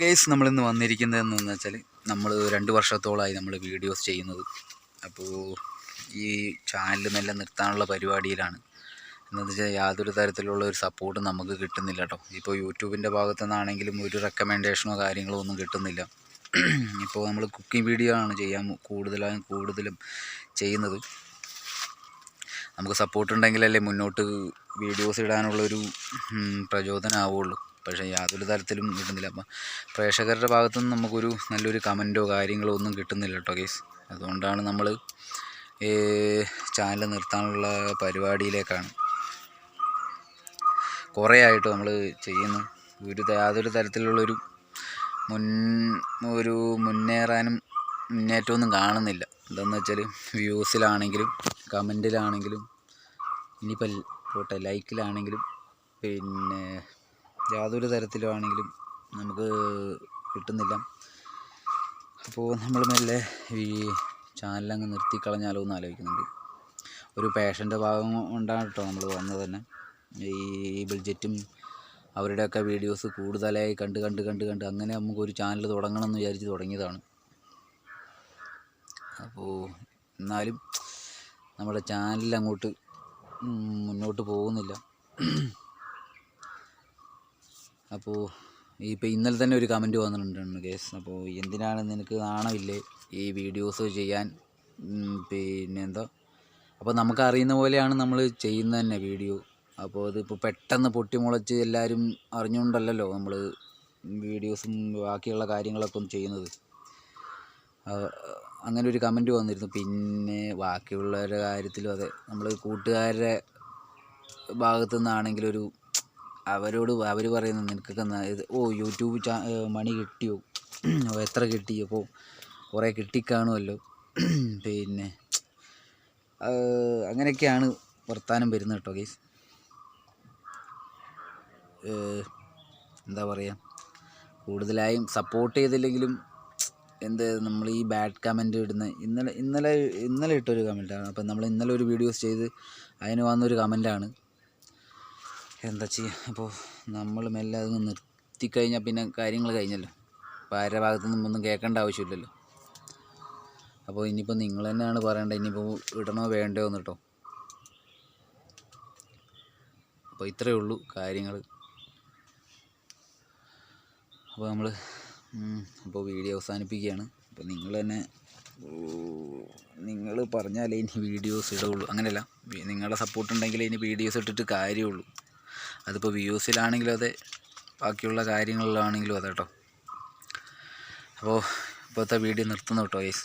Guys നമ്മളിന്ന് വന്നിരിക്കുന്നതെന്ന് വെച്ചാൽ നമ്മൾ രണ്ട് വർഷത്തോളമായി നമ്മൾ വീഡിയോസ് ചെയ്യുന്നത്. അപ്പോൾ ഈ ചാനൽ മെല്ലെ നിർത്താനുള്ള പരിപാടിയിലാണ്. എന്താണെന്ന് വെച്ചാൽ യാതൊരു തരത്തിലുള്ള ഒരു സപ്പോർട്ട് നമുക്ക് കിട്ടുന്നില്ല കേട്ടോ ഇപ്പോൾ യൂട്യൂബിന്റെ ഭാഗത്തു നിന്നാണെങ്കിലും ഒരു റെക്കമെൻഡേഷനോ കാര്യങ്ങളോ ഒന്നും കിട്ടുന്നില്ല. ഇപ്പോൾ നമ്മൾ കുക്കിംഗ് വീഡിയോ ആണ് ചെയ്യാൻ കൂടുതലായും കൂടുതലും ചെയ്യുന്നത്. നമുക്ക് സപ്പോർട്ട് ഉണ്ടെങ്കിലല്ലേ മുന്നോട്ട് വീഡിയോസ് ഇടാനുള്ളൊരു പ്രചോദനമാവുള്ളൂ പക്ഷേ യാതൊരു തരത്തിലും കിട്ടുന്നില്ല അപ്പം പ്രേക്ഷകരുടെ ഭാഗത്തുനിന്ന് നമുക്കൊരു നല്ലൊരു കമന്റോ കാര്യങ്ങളോ ഒന്നും കിട്ടുന്നില്ല കേട്ടോ കേസ് അതുകൊണ്ടാണ് നമ്മൾ ചാനൽ നിർത്താനുള്ള പരിപാടിയിലേക്കാണ്. കുറേ ആയിട്ട് നമ്മൾ ചെയ്യുന്നു. ഒരു യാതൊരു തരത്തിലുള്ളൊരു മുൻ ഒരു മുന്നേറാനും മുന്നേറ്റമൊന്നും കാണുന്നില്ല. എന്താണെന്ന് വെച്ചാൽ വ്യൂസിലാണെങ്കിലും കമന്റിലാണെങ്കിലും ഇനിയിപ്പോൾ പോട്ടെ ലൈക്കിലാണെങ്കിലും പിന്നെ യാതൊരു തരത്തിലാണെങ്കിലും നമുക്ക് കിട്ടുന്നില്ല. അപ്പോൾ നമ്മൾ മെല്ലെ ഈ ചാനലങ്ങ് നിർത്തിക്കളഞ്ഞാലോ എന്ന് ആലോചിക്കുന്നുണ്ട്. ഒരു പാഷന്റെ ഭാഗം കൊണ്ടാണ് കേട്ടോ നമ്മൾ വന്നത് തന്നെ. ഈ ബഡ്ജറ്റും അവരുടെയൊക്കെ വീഡിയോസ് കൂടുതലായി കണ്ട് കണ്ട് കണ്ട് കണ്ട് അങ്ങനെ നമുക്ക് ഒരു ചാനൽ തുടങ്ങണം എന്ന് വിചാരിച്ച് തുടങ്ങിയതാണ്. അപ്പോൾ എന്നാലും നമ്മുടെ ചാനൽ അങ്ങോട്ട് മുന്നോട്ട് പോകുന്നില്ല. അപ്പോൾ ഇപ്പോൾ ഇന്നലെ തന്നെ ഒരു കമന്റ് വന്നിട്ടുണ്ട് കേസ് അപ്പോൾ എന്തിനാണ് നിനക്ക് നാണമില്ലേ ഈ വീഡിയോസ് ചെയ്യാൻ? പിന്നെ എന്താ? അപ്പോൾ നമുക്ക് അറിയുന്ന പോലെയാണ് നമ്മൾ ചെയ്യുന്നത് തന്നെ വീഡിയോ അപ്പോൾ അതിപ്പോൾ പെട്ടെന്ന് പൊട്ടിമുളച്ച് എല്ലാവരും അറിഞ്ഞുകൊണ്ടല്ലല്ലോ നമ്മൾ വീഡിയോസും ബാക്കിയുള്ള കാര്യങ്ങളൊക്കെ ചെയ്യുന്നത്. അങ്ങനെ ഒരു കമന്റ് വന്നിരുന്നു. പിന്നെ ബാക്കിയുള്ളവരുടെ കാര്യത്തിലും അതെ. നമ്മൾ കൂട്ടുകാരുടെ ഭാഗത്തു നിന്നാണെങ്കിലൊരു അവരോട് അവർ പറയുന്നു നിനക്കൊക്കെ ഓ യൂട്യൂബ് ചാ മണി കിട്ടിയോ? എത്ര കിട്ടി? അപ്പോൾ കുറേ കിട്ടിക്കാണുമല്ലോ പിന്നെ അങ്ങനെയൊക്കെയാണ് വർത്താനം വരുന്നത് കേട്ടോ ഗൈസ് എന്താ പറയുക കൂടുതലായും സപ്പോർട്ട് ചെയ്തില്ലെങ്കിലും എന്ത് നമ്മൾ ഈ ബാഡ് കമന്റ് ഇടുന്ന ഇന്നലെ ഇന്നലെ ഇന്നലെ ഇട്ടൊരു കമന്റാണ് അപ്പം നമ്മൾ ഇന്നലെ ഒരു വീഡിയോസ് ചെയ്ത് അതിന് വന്നൊരു കമന്റാണ് എന്താ ചെയ്യുക അപ്പോൾ നമ്മൾ മെല്ലെ അതൊന്ന് നിർത്തിക്കഴിഞ്ഞാൽ പിന്നെ കാര്യങ്ങൾ കഴിഞ്ഞല്ലോ. അപ്പോൾ ആരുടെ ഭാഗത്തു നിന്നും ഒന്നും കേൾക്കേണ്ട ആവശ്യമില്ലല്ലോ. അപ്പോൾ ഇനിയിപ്പോൾ നിങ്ങൾ തന്നെയാണ് പറയേണ്ടത് ഇനിയിപ്പോൾ ഇടണോ വേണ്ടോ എന്ന് കേട്ടോ. അപ്പോൾ ഇത്രയേ ഉള്ളൂ കാര്യങ്ങൾ അപ്പോൾ നമ്മൾ അപ്പോൾ വീഡിയോ അവസാനിപ്പിക്കുകയാണ്. അപ്പോൾ നിങ്ങൾ തന്നെ നിങ്ങൾ പറഞ്ഞാലേ ഇനി വീഡിയോസ് ഇടുള്ളൂ അങ്ങനെയല്ല. നിങ്ങളുടെ സപ്പോർട്ട് ഉണ്ടെങ്കിൽ ഇനി വീഡിയോസ് ഇട്ടിട്ട് കാര്യമുള്ളൂ. അതിപ്പോൾ വ്യൂസിലാണെങ്കിലും അതെ ബാക്കിയുള്ള കാര്യങ്ങളിലാണെങ്കിലും അതെ കേട്ടോ അപ്പോൾ ഇപ്പോഴത്തെ വീഡിയോ നിർത്തുന്നു കേട്ടോ യേസ്